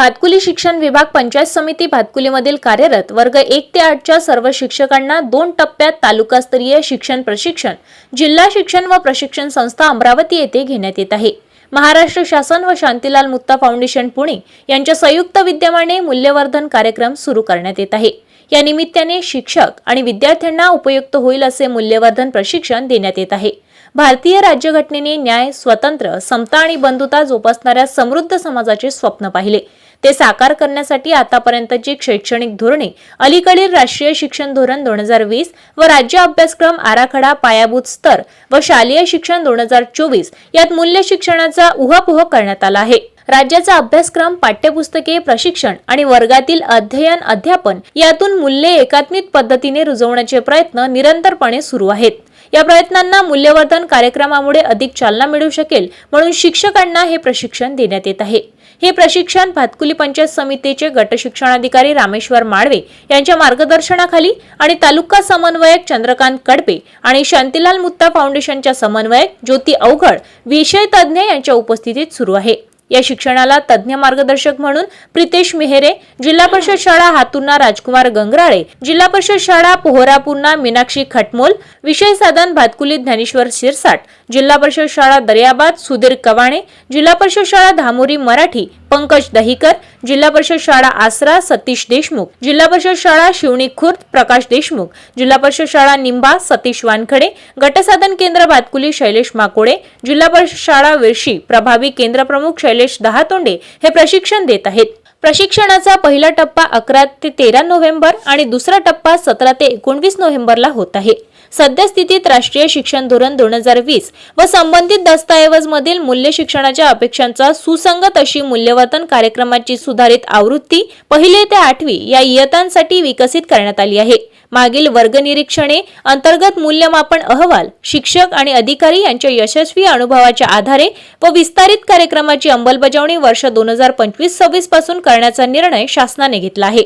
भातकुली शिक्षण विभाग पंचायत समिती भातकुलीमधील कार्यरत वर्ग एक ते आठच्या सर्व शिक्षकांना दोन टप्प्यात तालुकास्तरीय शिक्षण प्रशिक्षण जिल्हा शिक्षण व प्रशिक्षण संस्था अमरावती येथे घेण्यात येत आहे. महाराष्ट्र शासन व शांतीलाल मुत्ता फाउंडेशन पुणे यांच्या संयुक्त विद्यमाने मूल्यवर्धन कार्यक्रम सुरू करण्यात येत आहे. या निमित्ताने शिक्षक आणि विद्यार्थ्यांना उपयुक्त होईल असे मूल्यवर्धन प्रशिक्षण देण्यात येत आहे. भारतीय राज्यघटनेने न्याय स्वतंत्र समता आणि बंधुता जोपासणाऱ्या समृद्ध समाजाचे स्वप्न पाहिले. ते साकार करण्यासाठी आतापर्यंतची शैक्षणिक धोरणे अलीकडील राष्ट्रीय शिक्षण धोरण दोन हजार वीस व राज्य अभ्यासक्रम आराखडा पायाभूत स्तर व शालेय शिक्षण दोन हजार चोवीस यात मूल्य शिक्षणाचा उहापोह करण्यात आला आहे. राज्याचा अभ्यासक्रम पाठ्यपुस्तके प्रशिक्षण आणि वर्गातील अध्ययन अध्यापन यातून मूल्ये एकात्मिक पद्धतीने रुजवण्याचे प्रयत्न निरंतरपणे सुरू आहेत. या प्रयत्नांना मूल्यवर्धन कार्यक्रमामुळे अधिक चालना मिळू शकेल म्हणून शिक्षकांना हे प्रशिक्षण देण्यात येत आहे. हे प्रशिक्षण भातकुली पंचायत समितीचे गट शिक्षणाधिकारी रामेश्वर माळवे यांच्या मार्गदर्शनाखाली आणि तालुका समन्वयक चंद्रकांत कडपे आणि शांतीलाल मुत्ता फाउंडेशनच्या समन्वयक ज्योती अवघड विषय तज्ज्ञ यांच्या उपस्थितीत सुरू आहे. या शिक्षणाला तज्ज्ञ मार्गदर्शक म्हणून प्रितेश मेहरे जिल्हा परिषद शाळा हातुर्ना राजकुमार गंगराळे जिल्हा परिषद शाळा पोहरापूरना मीनाक्षी खटमोल विषय साधन भातकुली ज्ञानेश्वर शिरसाट जिल्हा परिषद शाळा दर्याबाद सुधीर कवाणे जिल्हा परिषद शाळा धामोरी मराठी पंकज दहिकर जिल्हा परिषद शाळा आसरा सतीश देशमुख जिल्हा परिषद शाळा शिवणी खुर्द प्रकाश देशमुख जिल्हा परिषद शाळा निंबा सतीश वानखडे गटसाधन केंद्र भातकुली शैलेश माकोडे जिल्हा परिषद शाळा विरशी प्रभावी केंद्र प्रमुख शैलेश दहातोंडे हे प्रशिक्षण देत आहेत. प्रशिक्षणाचा पहिला टप्पा अकरा ते तेरा नोव्हेंबर आणि दुसरा टप्पा सतरा ते एकोणवीस नोव्हेंबरला होत आहे. सद्यस्थितीत राष्ट्रीय शिक्षण धोरण दोन हजार वीस व संबंधित दस्तऐवजमधील मूल्य शिक्षणाच्या अपेक्षांचा सुसंगत अशी मूल्यवर्तन कार्यक्रमाची सुधारित आवृत्ती पहिले ते आठवी या इयतांसाठी विकसित करण्यात आली आहे. मागील वर्ग निरीक्षणे अंतर्गत मूल्यमापन अहवाल शिक्षक आणि अधिकारी यांच्या यशस्वी अनुभवाच्या आधारे व विस्तारित कार्यक्रमाची अंमलबजावणी वर्ष दोन हजार पंचवीस सव्वीसपासून करण्याचा निर्णय शासनाने घेतला आहे.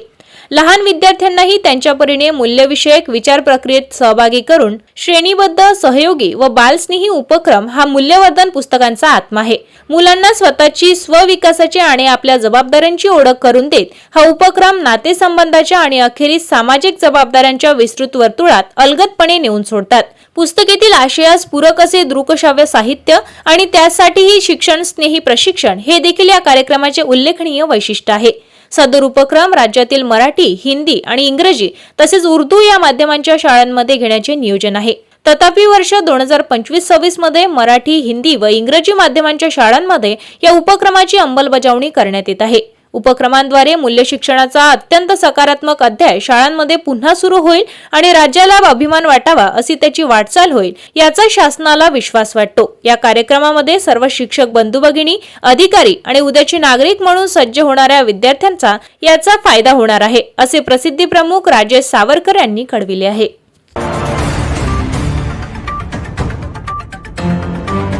लहान विद्यार्थ्यांनाही त्यांच्या परीने मूल्यविषयक विचार प्रक्रियेत सहभागी करून श्रेणीबद्ध सहयोगी व बालस्नेही उपक्रम हा मूल्यवर्धन पुस्तकांचा आत्मा आहे. मुलांना स्वतःची स्वविकासाची आणि आपल्या जबाबदाऱ्यांची ओळख करून देत हा उपक्रम नातेसंबंधाच्या आणि अखेरीस सामाजिक जबाबदाऱ्यांच्या विस्तृत वर्तुळात अलगदपणे नेऊन सोडतात. पुस्तकेतील आशयास पूरक असे दृकश्राव्य साहित्य आणि त्यासाठीही शिक्षण स्नेही प्रशिक्षण हे देखील या कार्यक्रमाचे उल्लेखनीय वैशिष्ट्य आहे. सदर उपक्रम राज्यातील मराठी हिंदी आणि इंग्रजी तसेच उर्दू या माध्यमांच्या शाळांमध्ये घेण्याचे नियोजन आहे. तथापि वर्ष दोन हजार पंचवीस सव्वीसमध्ये मराठी हिंदी व इंग्रजी माध्यमांच्या शाळांमध्ये या उपक्रमाची अंमलबजावणी करण्यात येत आहे. उपक्रमांद्वारे मूल्य शिक्षणाचा अत्यंत सकारात्मक अध्याय शाळांमध्ये पुन्हा सुरू होईल आणि राज्याला अभिमान वाटावा अशी त्याची वाटचाल होईल याचा शासनाला विश्वास वाटतो. या कार्यक्रमामध्ये सर्व शिक्षक बंधू भगिनी अधिकारी आणि उद्याचे नागरिक म्हणून सज्ज होणाऱ्या विद्यार्थ्यांचा याचा फायदा होणार आहे असे प्रसिद्धी प्रमुख राजेश सावरकर यांनी कळविले आहे.